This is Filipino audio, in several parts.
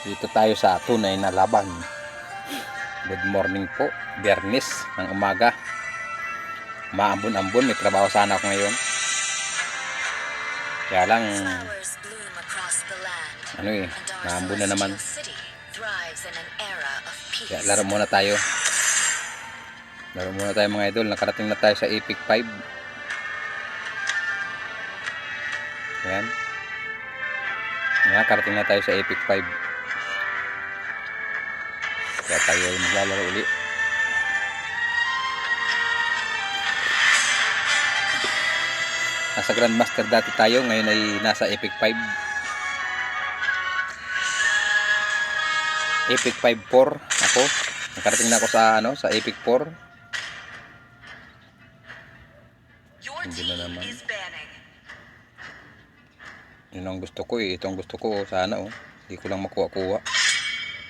Dito tayo sa tunay na laban. Good morning po. Biyernes ng umaga. Maambon-ambon. May trabaho sana ako ngayon. Kaya lang, ano eh, maambon na naman. Kaya laro muna tayo. Laro muna tayo mga idol. Nakarating na tayo sa Epic 5. Ayan. Nakarating na tayo sa Epic 5. Kaya tayo ay maglalaro uli. Nasa Grandmaster dati tayo. Ngayon ay nasa Epic 5. Epic 5 4 ako. Nakarating na ako sa ano, sa Epic 4. Your Hindi na naman. Yun ang gusto ko eh. Ito ang gusto ko. oh. Sana oh. Hindi ko lang makuha-kuha.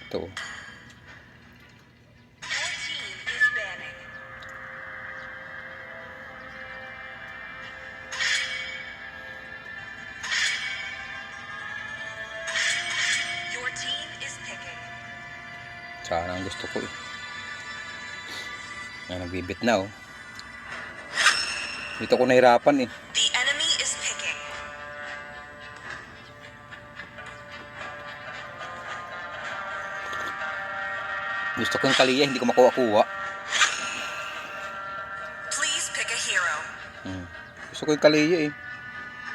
Ito oh. Sana ang gusto ko eh. Yan, nagbibit na oh. Dito ko nahirapan eh. The enemy is picking. Gusto ko yung kaliya, hindi ko makuha-kuha. Please pick a hero. Hmm. Gusto ko yung kaliya eh.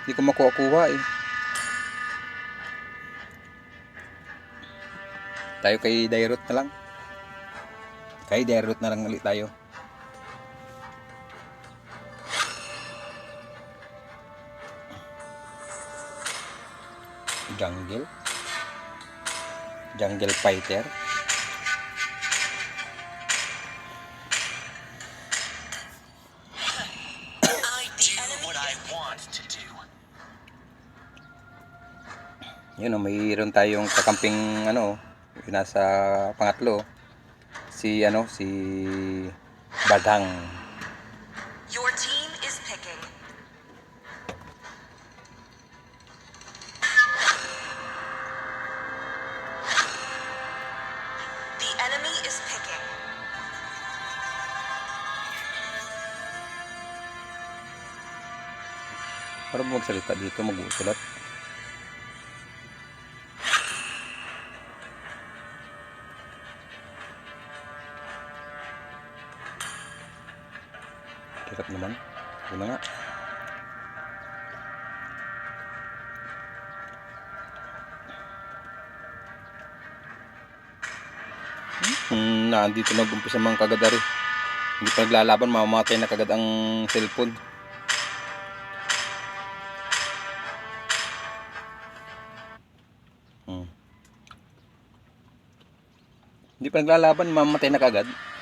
Hindi ko makuha-kuha eh. Tayo kay Dairut na lang. Kay Dairut na lang ulit tayo. Jungle. Jungle Fighter. I do what I want to do. Yun o, mayroon tayong kakamping ano, yung nasa pangatlo. Si ano, si Badang. Your team is picking. The enemy is picking. Para ba magsalita dito, mag-uusulat? Hirap naman. Yun na nga. Hmm, nandito na umpisa mga kagadari. Hindi pa naglalaban, mamamatay na kagad ang cellphone. Hmm. Hindi pa naglalaban, mamamatay na kagad.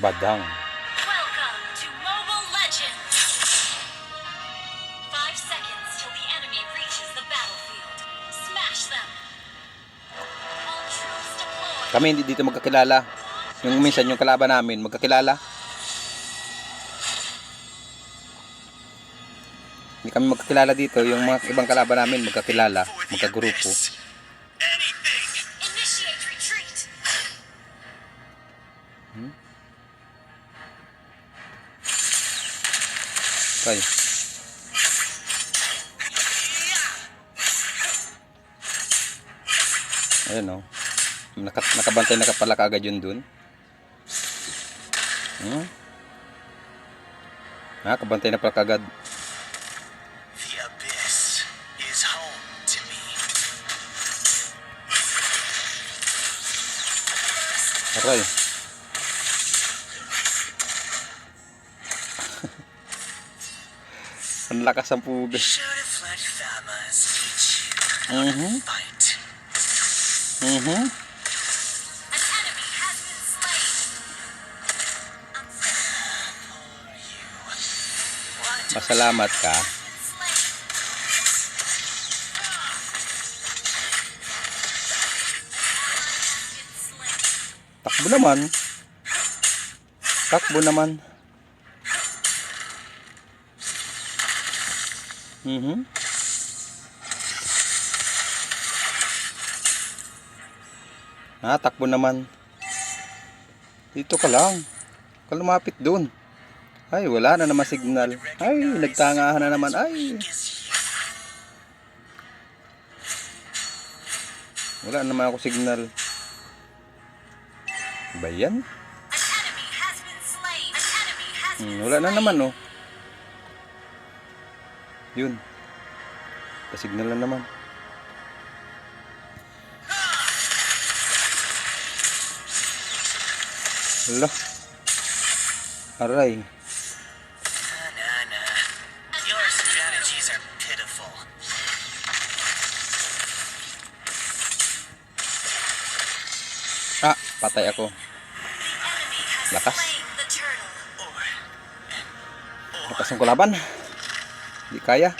Deployed! Kami hindi dito magkakilala. Yung minsan yung kalaban namin magkakilala. Hindi kami magkakilala dito. Yung mga ibang kalaban namin magkakilala, magkagrupo. Okay. Ayun o. Naka, nakabantay na pala kaagad yun dun. Hmm? Nakabantay na pala kaagad. Me. Aray. Mhm. An enemy has been slain! Masalamat ka. Takbo naman. Takbo naman. Mhm. Ah, takbo naman. Dito ka lang. Huwag ka lumapit doon. Ay, wala na naman signal. Ay, nagtangahan na naman. Ay, wala na naman ako signal. Ba yan? Hmm, wala na naman, oh. Yun. Pasignal na naman. Hala. Aray. Ah, patay ako. Lakas. Lakas ng kulaban. Di kaya.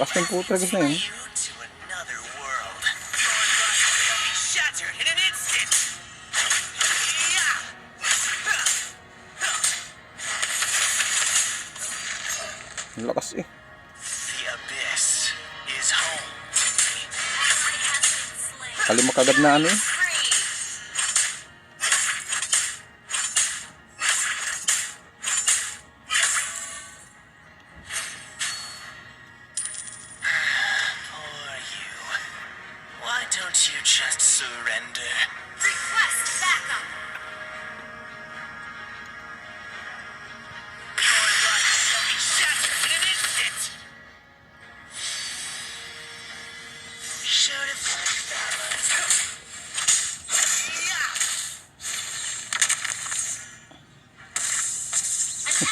Is home to me. Ally has been slain. Kalima kagad na ano eh.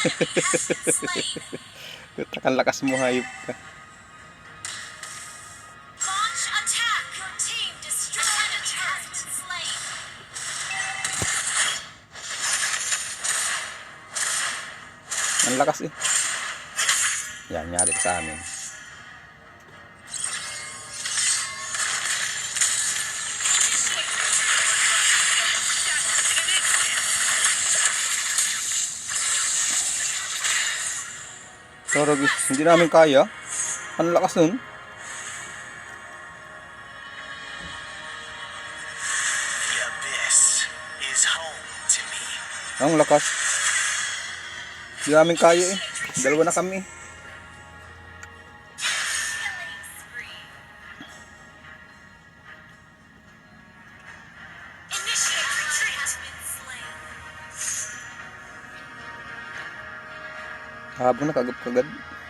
a turret. Has been slain. Ang lakas eh. Yan, nyari sa amin. Pero guys, hindi namin kaya. Ang lakas nun. Ang lakas. Hindi namin kaya eh. Dalawa na kami. Killing Habang nakagap-kagad. Nah,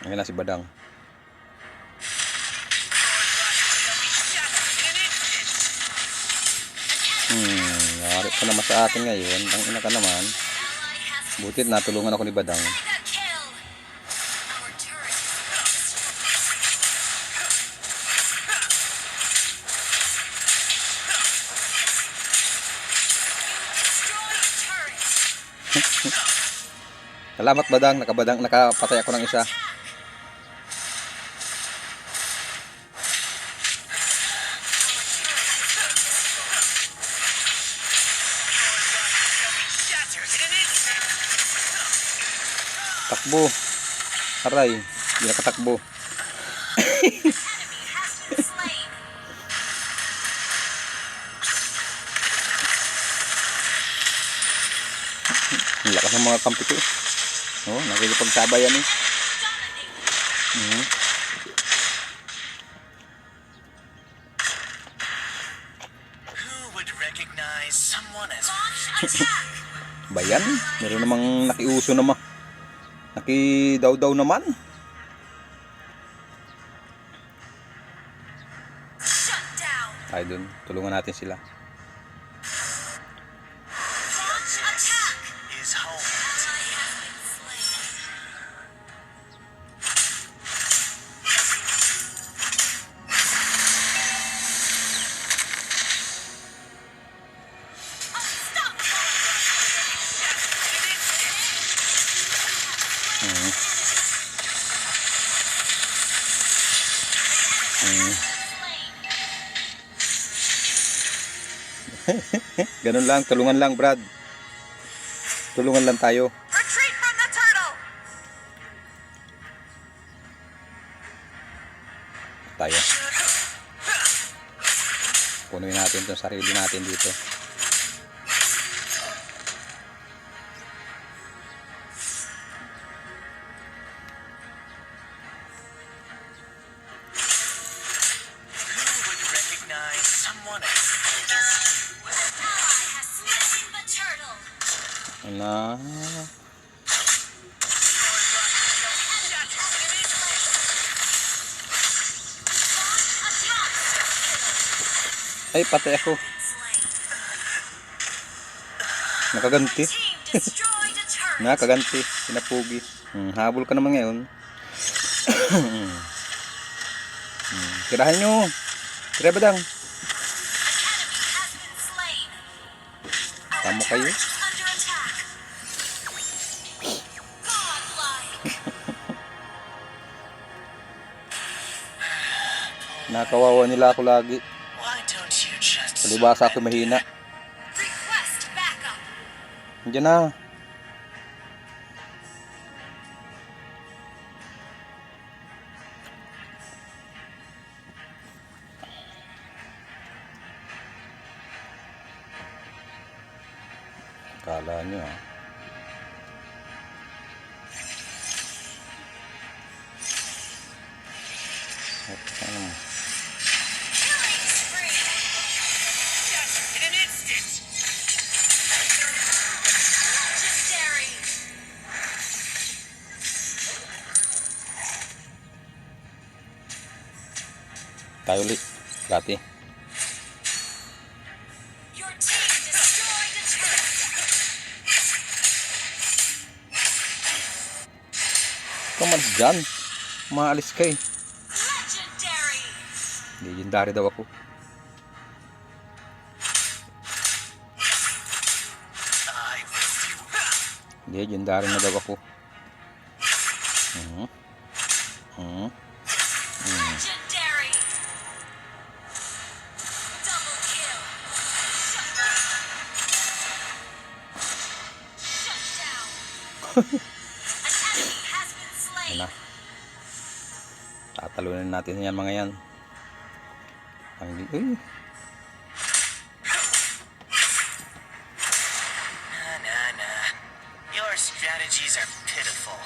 Ayan na si Badang. Hmm, yari pa naman sa atin ngayon. Ang ina ka naman. Butit natulungan ako ni Badang. Salamat Badang, nakabadang nakapatay ako ng isa. Takbo. Aray. Hindi nakatakbo. Lakas ng mga kampi ko. eh. Oh, eh. Recognize someone as Launch attack. Bayan. Meron namang nakiuso naman. Nakidaw-daw naman. Tayo dun. Tulungan natin sila. Mhm. Ganun lang. Tulungan lang, Brad. Tulungan lang tayo. Tayo. Punuin natin itong sarili natin dito. Recognize someone. Launch attack. Ay, patay ako. Nakaganti. Nakaganti. Pinapugi. Hmm, habol ka naman ngayon. hmm. Tirahan nyo. Tira ba dang? Kayo. Nakawawa nila ako lagi. Palibasa ako mahina. Diyan na. Tayo ulit. Dati. Kaman dyan. Maalis ka eh. Legendary. Daw ako. Legendary na daw ako. Mhm. Mhm. Legendary. Double kill. Shut down. Shut down. An enemy has been slain. Yan na. Tatalunin natin yan mga yan. Ay, ay. Nah, nah, nah. Your strategies are pitiful.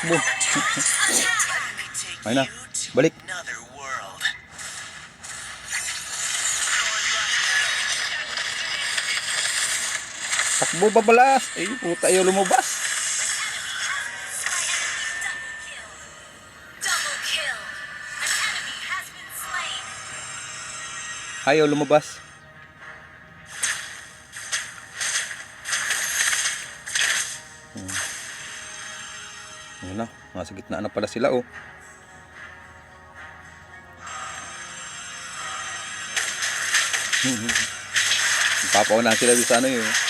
Boom. Ayun na. Balik. Takbo babalas. Ay, puta ayaw lumabas. Ayaw lumabas. Hmm. Yun na. Nasa gitna na pala sila oh. Papaunahan sila doon sa ano yun.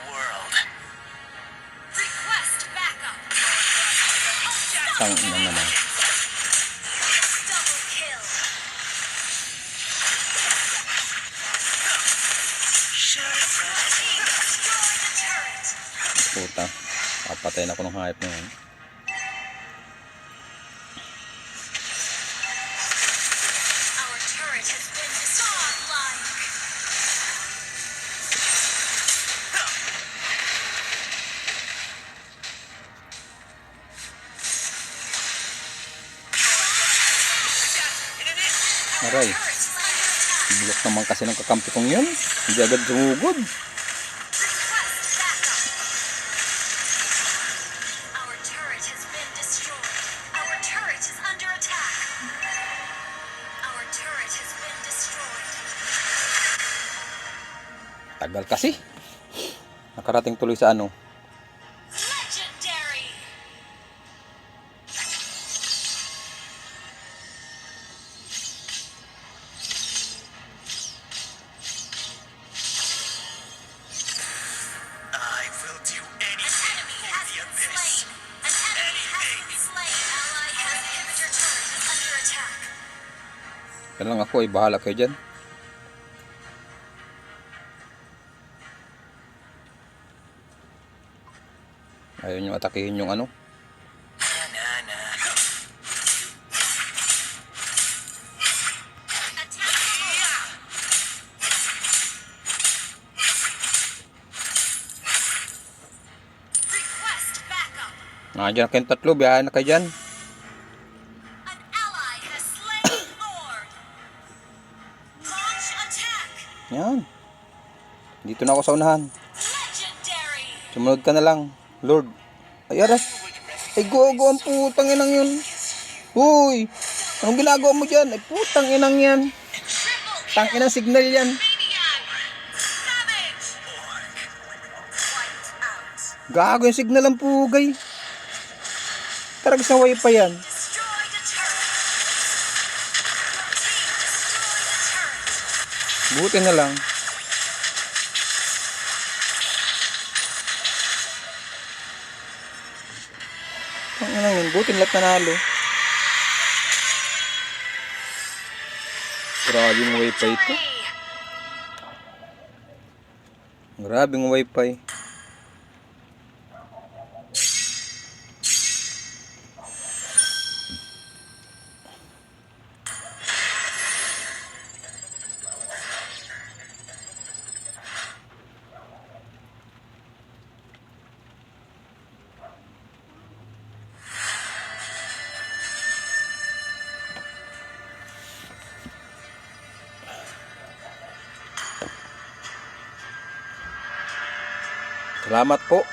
Tang ina naman. Puta. Papatay na ako ng hayop na. Aray. Bulok naman kasi ng kakampi kong yun. Hindi agad sumugod. Tagal kasi. Nakarating tuloy sa ano. Ako, eh, bahala kayo dyan. Ayaw nyo atakihin yung ano. Nandiyan kayong tatlo, biyahe na kayo dyan. Yan. Dito na ako sa unahan. Sumunod ka na lang. Lord. Ay, aras. Ay, gogo ang putang inang yun. Huy! Anong ginagawa mo dyan? Ay, putang inang yan. Tang inang signal yan. Gago yung signal ang pugay. Tarag sa wifi yan. Buti na lang. Ang inang yun, buti lahat nanalo. Grabe yung wifi ito. Grabe yung wifi. Salamat po.